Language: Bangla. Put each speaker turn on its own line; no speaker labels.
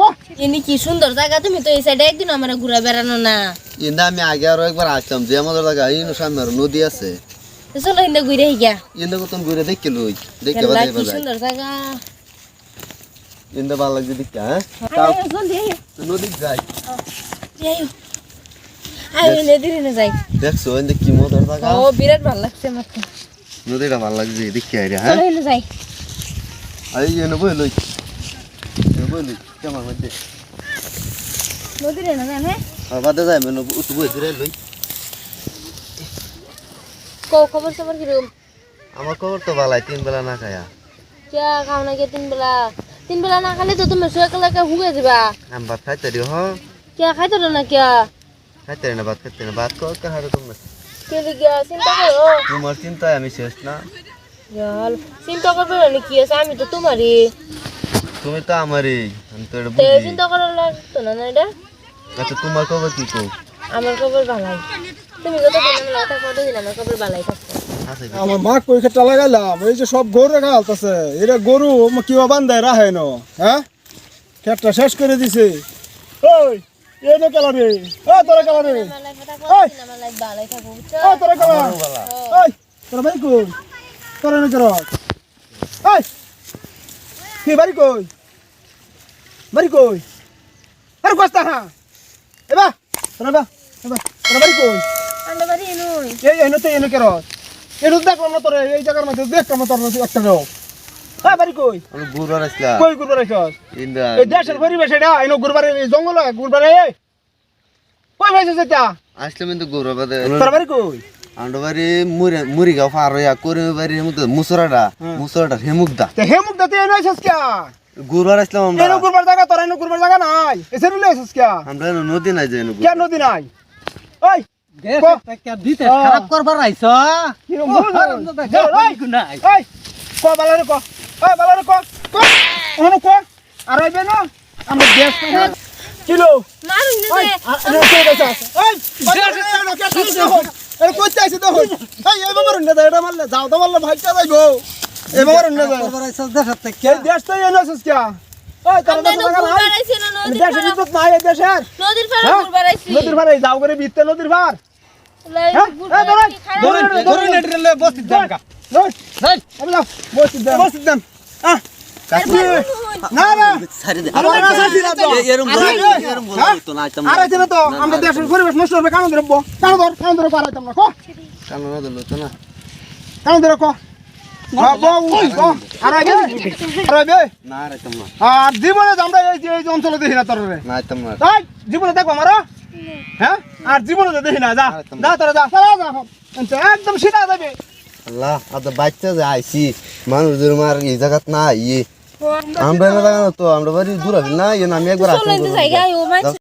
কো
এমনি কি সুন্দর জায়গা তুমি তো এই সাইডে একদিন আমার ঘুরে বেড়ানো না।
ইন্দা আমি আগে আরও একবার আসতাম যে আমাদের জায়গা এই সামনে নদী আছে।
চলো ঘুরে গিয়া
ইন্দা কত ঘুরে দেখে লই দেখে
কি সুন্দর জায়গা।
ইন্দা ভালো লাগছে হ্যাঁ? নদী যাই। দেখছ ইন্দা কি মজার জায়গা।
ও বিরাট ভালো লাগছে
নদীটা ভালো লাগছে দেখে আইরে হ্যাঁ?
চলো যাই।
আই এনে বই লই। এনে বই লই কেমন মধ্যে
নদীর এনে যাই হ্যাঁ?
আর বাদে যাই মানে উঠু বই ধরে লই।
কো খবর সবর কীরকম?
আমার খবর তো ভালাই তিন বেলা না খায়া।
খাও না কে তিন বেলা। তিন বেলা না খালে তো তুমি শুয়ে কালাকে হুগে যাবা
আমি ভাত খাইতে দিও হ
কিয়া খাইতো না কিয়া?
খাইতে না ভাত খাইতে না। ভাত কর
কে চিন্তা করো
তোমার চিন্তায় আমি শেষ না।
চিন্তা করবে না কি আছে? আমি তো তোমারই।
তুমি তো আমারই আমি তো এটা বুঝি।
চিন্তা করার লাগতো না না এটা?
আচ্ছা তোমার খবর কি কো
আমার খবর ভালাই তুমি যত আমার কথা খবর ভালাই থাকতো
আমার মা কই খেটা লাগাইলাম এই যে সব গরু গালতাছে এরা গরু কিবা বান্ধায় রাখে ন হ্যাঁ? খেটটা শেষ করে দিছে। ওই এই নে কেলা রে ও তোরা কেলা রে ও তোরা কেলা। ওই তোরা বাড়ি কই? তোরা নে তোরা। ওই কি বাড়ি কই? বাড়ি কই? আরে কস্তা হ্যাঁ এবা তোরা বা এবা তোরা বাড়ি কই?
আন্ডা বাড়ি এনুই।
এই এনে তো এনে কেন এনে দেখলাম না তোরে এই জায়গার মধ্যে দেখলাম না তোর একটা হ্যাঁ বাড়ি কই?
আমি গুরবার আসলা
কই ঘুরবার আইছস
ইন্দা
এই দেশের পরিবেশ এটা এনে ঘুরবার এই জঙ্গল কই ভাইছিস এটা?
আসলে কিন্তু গুরবার
তোর বাড়ি কই?
আন্ডবাড়ি মুরি মুরি গাও পার হইয়া করে বাড়ি হেমুক দা
তে হেমুক দাতে এনে আইছস কে?
গুরবার আসলাম আমরা।
এনে ঘুরবার জায়গা তোর এনে ঘুরবার জায়গা নাই। এসে রুলে আইছস কে?
আমরা এনে নদী নাই যাই
কে নদী নাই? ওই
দিতে
হ্যাঁ।
খারাপ করবার আইছ?
কি রকম বল ওই ওই ক বালারে ক। ওই বালারে ক ক ওনো ক আর আইবে না আমরা দেশ কিলো
মারুন
ওই
না
আরে কে গেছস ওই এটা কইতে আইছে দেখো এই এই বাবার না এটা মারলে যাও তো মারলে ভাইটা যাইবো এই বাবার না
আইছ দেখার থেকে
কে দেশ তো এনে আছিস কে ওই দেশ
না নদীর
হ্যাঁ? ভার যাও করে বিতে নদীর হ্যাঁ? ধরেন,
খারাপ।
ধরেন,
নেটরে বসতি কা
আমরা হ্যাঁ? আমরা দেশের পরিবেশ নষ্ট হবে কারণ ধরবো কারণ ধর কারণ ধরে পারাইতাম না
তো না
কারণ ধরে কো হ্যাঁ, আর জীবনে আমরা এই যে এই যে অঞ্চলে দেখি না তোর জীবনে দেখব আমারও হ্যাঁ আর জীবনে তো দেখি না যা যা তোরা যা চলা যা আচ্ছা, একদম সিধা যাবে
আল্লাহ আদ বাচ্চা যে আইছি মানুষদের মার এই জায়গাত না ইয়ে আমরা তো আমরা বাড়ি দূর হবে না ইয়ে না আমি একবার
চলো,
আসলাম